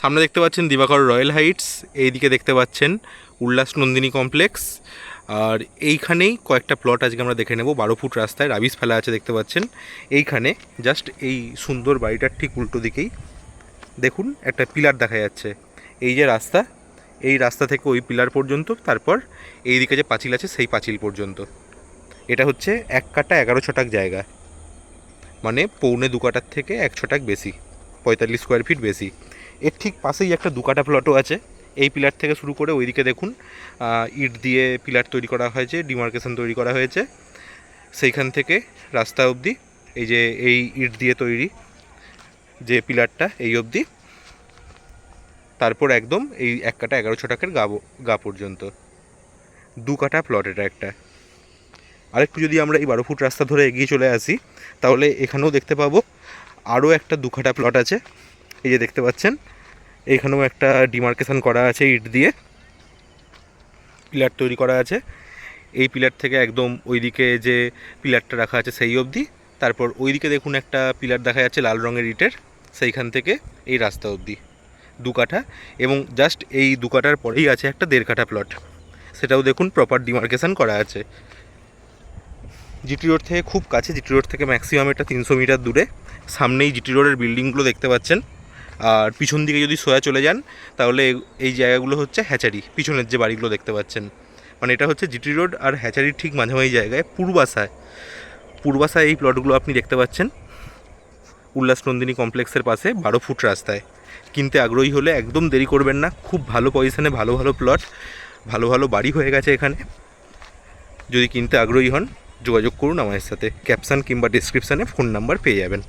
সামনে দেখতে পাচ্ছেন দিবাকর রয়্যাল হাইটস, এইদিকে দেখতে পাচ্ছেন উল্লাস নন্দিনী কমপ্লেক্স। আর এইখানেই কয়েকটা প্লট আজকে আমরা দেখে নেব, বারো ফুট রাস্তায় রাবিস ফেলা আছে দেখতে পাচ্ছেন। এইখানে জাস্ট এই সুন্দর বাড়িটার ঠিক উল্টো দিকেই দেখুন একটা পিলার দেখা যাচ্ছে। এই যে রাস্তা, এই রাস্তা থেকে ওই পিলার পর্যন্ত, তারপর এই দিকে যে পাঁচিল আছে সেই পাঁচিল পর্যন্ত। এটা হচ্ছে এক কাটা এগারো ছটাক জায়গা। মানে পৌনে দু কাটার থেকে এক ছটাক বেশি, পঁয়তাল্লিশ স্কোয়ার ফিট বেশি। এর ঠিক পাশেই একটা দু কাটা প্লটও আছে। এই পিলার থেকে শুরু করে ওইদিকে দেখুন ইট দিয়ে পিলার তৈরি করা হয়েছে ডিমার্কেশন তৈরি করা হয়েছে। সেইখান থেকে রাস্তা অবধি, এই যে এই ইট দিয়ে তৈরি যে পিলারটা এই অবধি। তারপর একদম এই এক কাটা এগারো ছটাকের গা গা পর্যন্ত। দু কাটা প্লট এটা একটা। আরেকটু যদি আমরা এই বারো ফুট রাস্তা ধরে এগিয়ে চলে আসি, তাহলে এখানেও দেখতে পাবো আরও একটা দু কাটা প্লট আছে। এই যে দেখতে পাচ্ছেন এইখানেও একটা ডিমার্কেশন করা আছে ইট দিয়ে। পিলার তৈরি করা আছে। এই পিলার থেকে একদম ওইদিকে যে পিলারটা রাখা আছে সেই অবধি। তারপর ওইদিকে দেখুন একটা পিলার দেখা যাচ্ছে লাল রঙের ইটের, সেইখান থেকে এই রাস্তা অবধি, দু কাঠা। এবং জাস্ট এই দু কাঠার পরেই আছে একটা দেড় কাঠা প্লট সেটাও দেখুন প্রপার ডিমার্কেশন করা আছে। জিটি রোড থেকে খুব কাছে জিটি রোড থেকে ম্যাক্সিমাম এটা তিনশো মিটার দূরে। সামনেই জিটি রোডের বিল্ডিংগুলো দেখতে পাচ্ছেন। আর পিছন দিকে যদি সোয়া চলে যান, তাহলে এই- জায়গাগুলো হচ্ছে হ্যাচারি। পিছনের যে বাড়িগুলো দেখতে পাচ্ছেন। মানে এটা হচ্ছে জিটি রোড আর হ্যাচারির ঠিক মাঝামাঝি জায়গায় পূর্বাশায়। পূর্বাশায় এই প্লটগুলো আপনি দেখতে পাচ্ছেন। উল্লাস নন্দিনী কমপ্লেক্সের পাশে বারো ফুট রাস্তায়। কিনতে আগ্রহী হলে একদম দেরি করবেন না। খুব ভালো পজিশনে ভালো ভালো প্লট ভালো ভালো বাড়ি হয়ে গেছে এখানে। যদি কিনতে আগ্রহী হন, যোগাযোগ করুন আমাদের সাথে। ক্যাপশান কিংবা ডিসক্রিপশানে ফোন নাম্বার পেয়ে যাবেন।